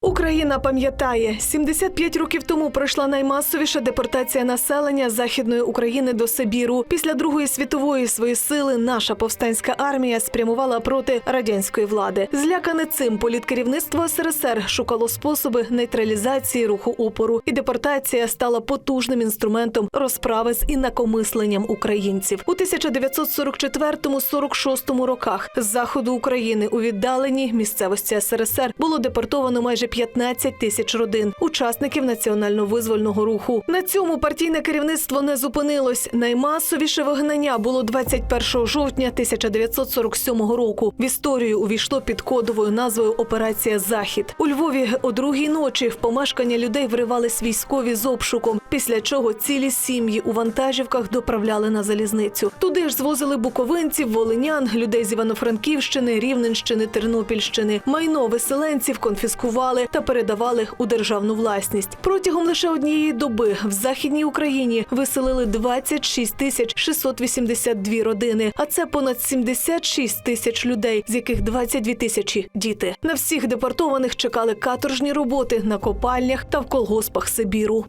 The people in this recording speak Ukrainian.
Україна пам'ятає, 75 років тому пройшла наймасовіша депортація населення Західної України до Сибіру. Після Другої світової свої сили наша повстанська армія спрямувала проти радянської влади. Злякане цим політкерівництво СРСР шукало способи нейтралізації руху опору, і депортація стала потужним інструментом розправи з інакомисленням українців у 1944-46 роках. З заходу України у віддаленій місцевості СРСР було депортовано майже 15 тисяч родин, учасників національно-визвольного руху. На цьому партійне керівництво не зупинилось. Наймасовіше вигнання було 21 жовтня 1947 року. В історію увійшло під кодовою назвою Операція Захід. У Львові о другій ночі в помешкання людей вривались військові з обшуком, після чого цілі сім'ї у вантажівках доправляли на залізницю. Туди ж звозили буковинців, волинян, людей з Івано-Франківщини, Рівненщини, Тернопільщини. Майно виселенців конфіскували та передавали у державну власність. Протягом лише однієї доби в західній Україні виселили 26 тисяч 682 родини, а це понад 76 тисяч людей, з яких 22 тисячі діти. На всіх депортованих чекали каторжні роботи на копальнях та в колгоспах Сибіру.